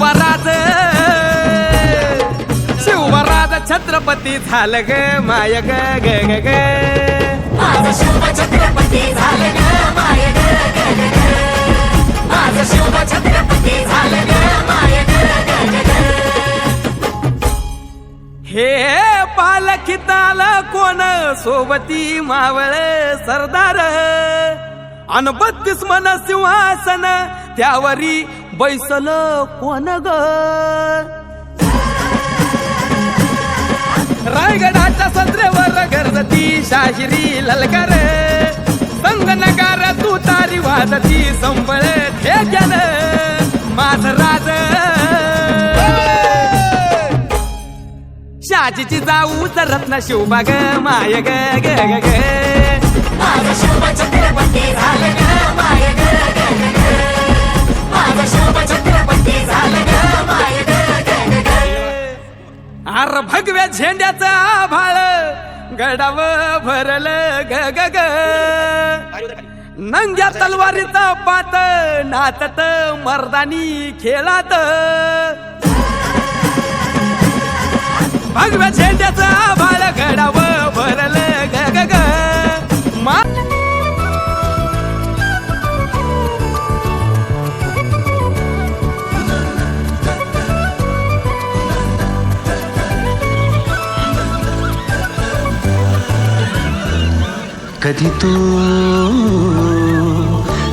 शिवराज. शिवराज छत्रपती झालं ग माय ग ग ग छत्रपती झालं ग माय छत्रपती झालं ग माय. हे पालखीत आलं कोण सोबती मावळ सरदार? अन बत्तीस मन सिंहासन त्यावरी बैसल कोण ग? रायगडाच्या सत्रेवर गरजती शाहिरी ललकार. संगनकार तू तारी वाजती संबळ ठेक्यान. माझ राज. शाजीची जाऊ रत्न शिवबा ग माय ग ग ग. झेंड्याचं आभाळ गडाव भरल ग ग ग. नंग्या तलवारीचा पात नाचत मर्दानी खेळात. भगव्या झेंड्याचं आभाळ कधी तू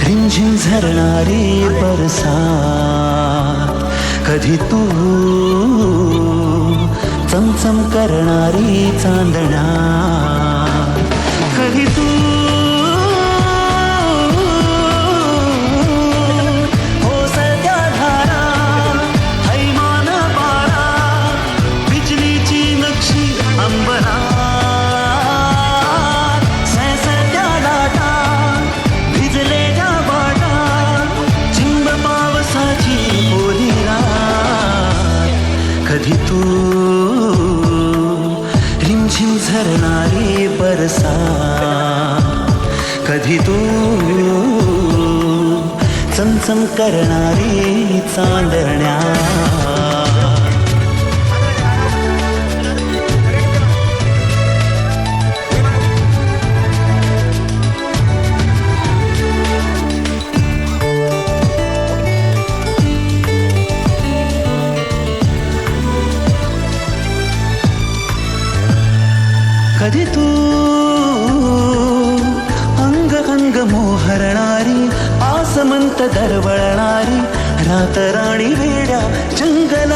रिमझिम झरणारी बरसा कधी तू चमचम करणारी चांदणा? कधी तू ओसरत्या धारा हैमान बाळा बिजलीची नक्षी अंबरा? रिमझिम झरणारी बरसा. कधी तू चमचम करणारी चांदण्या. ಕದಿತು. ಅಂಗ ಅಂಗ ಮೋಹರಣಾರಿ ಆಸಮಂತ ದರ್ವಳನಾರಿ ರಾತರಾಣಿ ಬೇಡ ಜಂಗಲ.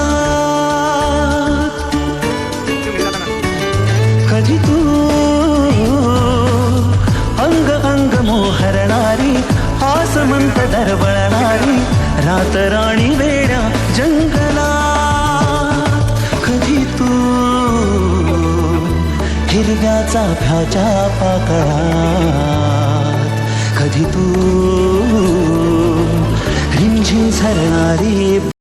ಕದಿತು. ಅಂಗ ಅಂಗ ಮೋಹರಣಾರಿ ಆಸಮಂತ ದರ್ವಳನಾರಿ ರಾತರಾಣಿ ಬೇಡ हिरव्याचा भ्याच्या पाकळात कधी तू रिमझिम झरणारी